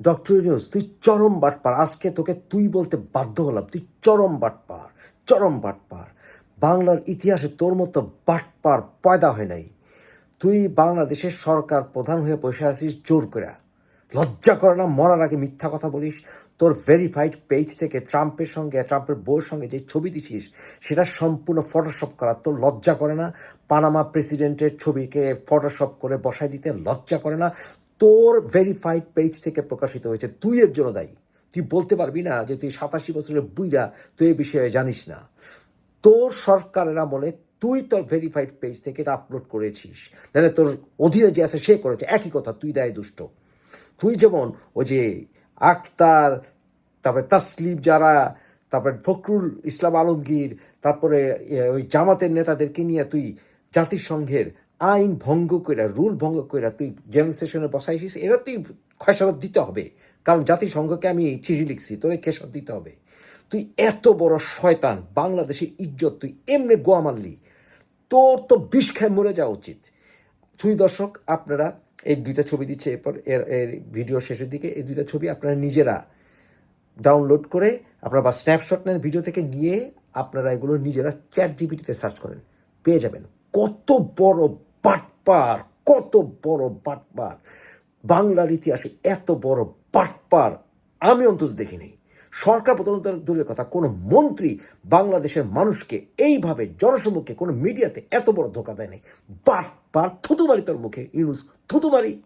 Doctor Yunus, তুই চরম বাটপার। আজকে তোকে তুই বলতে বাধ্য হলাম, তুই চরম বাটপার চরম বাটপার। বাংলার ইতিহাসে তোর মতো বাটপার পয়দা হয় নাই। তুই বাংলাদেশের সরকার প্রধান হয়ে বসে আছিস, জোর করে। লজ্জা করে না, মরার আগে মিথ্যা কথা বলিস। তোর ভেরিফাইড পেজ থেকে ট্রাম্পের সঙ্গে, ট্রাম্পের বউর সঙ্গে যে ছবি দিছিস, সেটা সম্পূর্ণ ফটোশপ করা। তোর লজ্জা করে না পানামা প্রেসিডেন্টের ছবিকে ফটোশপ করে বসায় দিতে লজ্জা করে না তোর ভেরিফাইড পেজ থেকে প্রকাশিত হয়েছে। তুই এর জন্য দায়ী। তুই বলতে পারবি না যে তুই সাতাশি বছরের বুইরা তুই এ বিষয়ে জানিস না। তোর সরকারের আমলে তুই তোর ভেরিফাইড পেজ থেকে এটা আপলোড করেছিস। নাহলে তোর অধীনে যে আছে সে করেছে। একই কথা, তুই দায় দুষ্ট তুই যেমন ওই যে আক্তার তারপরে তাসলিম যারা, তারপরে ফখরুল ইসলাম আলমগীর, তারপরে ওই জামাতের নেতাদেরকে নিয়ে তুই জাতিসংঘের আইন ভঙ্গ কইরা, রুল ভঙ্গ কইরা তুই জেনারেল সেশনে বসাইছিস, এরা তুই খয়সারত দিতে হবে। কারণ জাতিসংঘকে আমি চিঠি লিখছি, তোরে খেসারত দিতে হবে। তুই এত বড় শয়তান, বাংলাদেশের ইজ্জত তুই এমনি গোয়া মারলি। তোর তো বিষ খায় মরে যাওয়া উচিত। ছুঁই দর্শক, আপনারা এই দুইটা ছবি দিচ্ছে এরপর, এর এর ভিডিও শেষের দিকে, এই দুইটা ছবি আপনারা নিজেরা ডাউনলোড করে, আপনারা বা স্ন্যাপশট নেন ভিডিও থেকে নিয়ে, আপনারা এগুলো নিজেরা চ্যাট জিপিটিতে সার্চ করেন। পেয়ে যাবেন। কত বড় বাটপার, কত বড় বাটপার। বাংলার ইতিহাসে এত বড় বাটপার আমি অন্তত দেখিনি। সরকার প্রধানত দূরের কথা, কোনো মন্ত্রী বাংলাদেশের মানুষকে এইভাবে জনসম্মুখে কোনো মিডিয়াতে এত বড় ধোকা দেয়নি। বাট বাটপার থুতুমারি তোর মুখে, ইউনুস থুতুমারি